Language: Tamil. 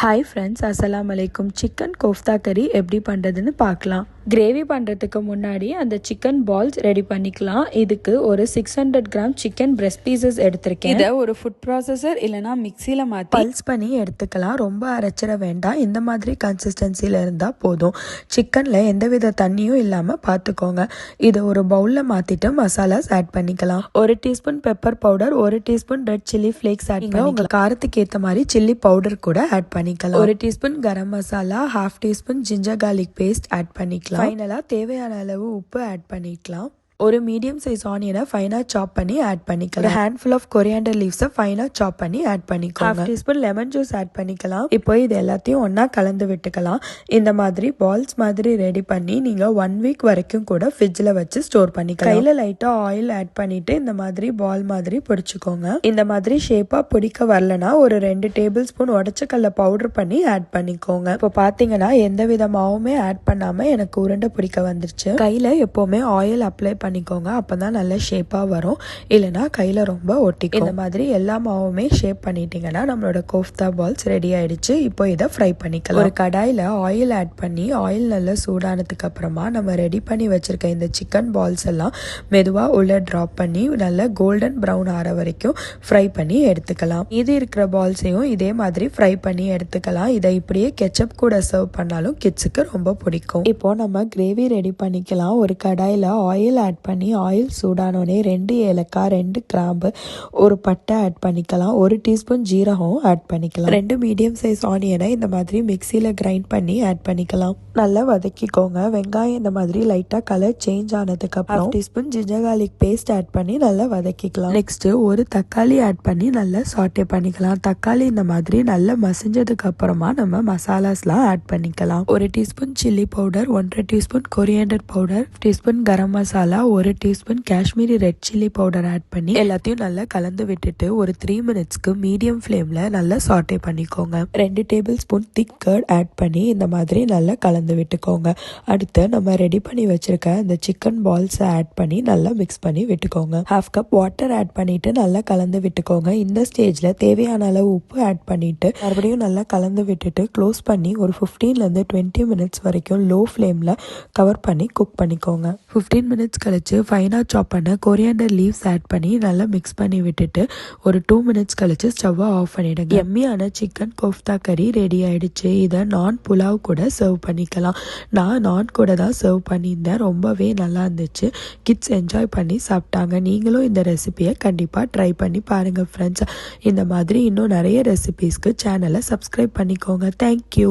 ஹாய் ஃப்ரெண்ட்ஸ் அஸ்ஸலாமு அலைக்கும் சிக்கன் கோஃப்தா கறி எப்படி பண்ணுறதுன்னு பார்க்கலாம். கிரேவி பண்ணுறதுக்கு முன்னாடி அந்த சிக்கன் பால்ஸ் ரெடி பண்ணிக்கலாம். இதுக்கு ஒரு six hundred gram chicken breast pieces எடுத்திருக்கேன். இதை ஒரு ஃபுட் ப்ராசஸர் இல்லைனா மிக்சியில் மாற்றி பல்ஸ் பண்ணி எடுத்துக்கலாம். ரொம்ப அரைச்சிட வேண்டாம். இந்த மாதிரி கன்சிஸ்டன்சியில் இருந்தால் போதும். சிக்கனில் எந்தவித தண்ணியும் இல்லாமல் பார்த்துக்கோங்க. இதை ஒரு பவுலில் மாற்றிட்டு மசாலாஸ் ஆட் பண்ணிக்கலாம். ஒரு டீஸ்பூன் பெப்பர் பவுடர் ஒரு teaspoon red chilli flakes add பண்ணி உங்கள் காரத்துக்கு ஏற்ற மாதிரி சில்லி பவுடர் கூட ஆட் பண்ணிக்கலாம். ஒரு teaspoon garam masala half teaspoon ginger garlic paste add பண்ணிக்கலாம். ஃபைனலாக தேவையான அளவு உப்பு ஆட் பண்ணிக்கலாம். ஒரு மீடியம் சைஸ் ஆனியனை ஃபைனாக சாப் பண்ணி ஆட் பண்ணிக்கலாம். ஹேண்ட்ஃபுல் ஆஃப் கொரியாண்டர் லீவ்ஸை ஃபைனாக சாப் பண்ணி ஆட் பண்ணிக்கலாம் half teaspoon lemon juice add பண்ணிக்கலாம். இப்போ இது எல்லாத்தையும் ஒன்றா கலந்து விட்டுக்கலாம். இந்த மாதிரி பால்ஸ் மாதிரி ரெடி பண்ணி நீங்கள் ஒன் வீக் வரைக்கும் கூட ஃப்ரிட்ஜில் வச்சு ஸ்டோர் பண்ணிக்கலாம். கையில் லைட்டாக ஆயில் ஆட் பண்ணிட்டு இந்த மாதிரி பால் மாதிரி பிடிச்சிக்கோங்க. இந்த மாதிரி ஷேப்பாக பிடிக்க வரலனா ஒரு ரெண்டு டேபிள் ஸ்பூன் உடச்சக்கல்ல பவுடர் பண்ணி ஆட் பண்ணிக்கோங்க. இப்போ பார்த்தீங்கன்னா எந்த வித மாவுமே ஆட் பண்ணாமல் எனக்கு உருண்டை பிடிக்க வந்துருச்சு. கையில் எப்போவுமே ஆயில் அப்ளை பண்ணிக்கோங்க. அப்போ தான் நல்ல ஷேப்பாக வரும். இல்லைனா கையில் ரொம்ப ஒட்டிக்கும். இந்த மாதிரி எல்லா மாவுமே ஷேப் பண்ணிட்டீங்கன்னா நம்மளோட கோஃப்தா பால்ஸ் ரெடி ஆயிடுச்சு. இப்போ இதை ஃப்ரை பண்ணிக்கலாம். ஒரு கடாயில் ஆயில் ஆட் பண்ணி ஆயில் நல்லா சூடானதுக்கு அப்புறமா நம்ம ரெடி பண்ணி வச்சிருக்க இந்த சிக்கன் பால்ஸ் எல்லாம் மெதுவாக உள்ளே ட்ராப் பண்ணி நல்ல கோல்டன் ப்ரௌன் ஆற வரைக்கும் ஃப்ரை பண்ணி எடுத்துக்கலாம். இது இருக்கிற பால்ஸையும் இதே மாதிரி ஃப்ரை பண்ணி எடுத்துக்கலாம். இதை இப்படியே கெச்சப் கூட சர்வ் பண்ணாலும் கிட்ஸுக்கு ரொம்ப பிடிக்கும். இப்போ நம்ம கிரேவி ரெடி பண்ணிக்கலாம். ஒரு கடாயில் ஆயில் ஆட் பண்ணி ஆயில் சூடானோடனே ரெண்டு ஏலக்காய் ரெண்டு கிராம்பு ஒரு பட்டை ஆட் பண்ணிக்கலாம். ஒரு டீஸ்பூன் ஜீரகம் ஆட் பண்ணிக்கலாம். ரெண்டு மீடியம் சைஸ் ஆனியனை இந்த மாதிரி மிக்சியில் கிரைண்ட் பண்ணி ஆட் பண்ணிக்கலாம். நல்லா வதக்கிக்கோங்க. வெங்காயம் இந்த மாதிரி லைட்டாக கலர் சேஞ்ச் ஆனதுக்கு அப்புறம் teaspoon ginger garlic paste add பண்ணி நல்லா வதக்கிக்கலாம். நெக்ஸ்ட் ஒரு தக்காளி ஆட் பண்ணி நல்லா சாட்டே பண்ணிக்கலாம். தக்காளி இந்த மாதிரி நல்லா மசிஞ்சதுக்கு அப்புறமா நம்ம மசாலாஸ்லாம் ஆட் பண்ணிக்கலாம். ஒரு டீஸ்பூன் சில்லி பவுடர் ஒன்றரை teaspoon coriander powder teaspoon garam masala ஒரு teaspoon Kashmiri red chilli powder add பண்ணி எல்லாத்தையும் நல்லா கலந்து விட்டுட்டு ஒரு த்ரீ மினிட்ஸ்க்கு மீடியம் ஃப்ளேம்ல நல்லா சாட்டே பண்ணிக்கோங்க. ரெண்டு tablespoon thick curd add பண்ணி இந்த மாதிரி நல்லா கலந்து விட்டுக்கோங்க. அடுத்து நம்ம ரெடி பண்ணி வச்சிருக்க இந்த சிக்கன் பால்ஸை ஆட் பண்ணி நல்லா மிக்ஸ் பண்ணி விட்டுக்கோங்க. ஹாஃப் கப் வாட்டர் ஆட் பண்ணிட்டு நல்லா கலந்து விட்டுக்கோங்க. இந்த ஸ்டேஜ்ல தேவையான அளவு உப்பு ஆட் பண்ணிட்டு மறுபடியும் நல்லா கலந்து விட்டுட்டு க்ளோஸ் பண்ணி ஒரு 15 ல இருந்து டுவெண்ட்டி மினிட்ஸ் வரைக்கும் லோ ஃப்ளேம்ல கவர் பண்ணி குக் பண்ணிக்கோங்க. 15 மினிட்ஸ் கழித்து ஃபைனாக சாப் பண்ண கொரியாண்டர் லீவ்ஸ் ஆட் பண்ணி நல்லா மிக்ஸ் பண்ணி விட்டுட்டு ஒரு டூ மினிட்ஸ் கழிச்சு ஸ்டவ்வை ஆஃப் பண்ணிவிடுங்க எம்மியான சிக்கன் கோஃப்தா கறி ரெடி ஆகிடுச்சு இதை நான் புலாவ் கூட சர்வ் பண்ணிக்கலாம். நான் நான் கூட தான் சர்வ் பண்ணியிருந்தேன். ரொம்பவே நல்லா இருந்துச்சு. கிட்ஸ் என்ஜாய் பண்ணி சாப்பிட்டாங்க. நீங்களும் இந்த ரெசிபியை கண்டிப்பாக ட்ரை பண்ணி பாருங்கள் ஃப்ரெண்ட்ஸ் இந்த மாதிரி இன்னும் நிறைய ரெசிபீஸ்க்கு சேனலை சப்ஸ்கிரைப் பண்ணிக்கோங்க. தேங்க்யூ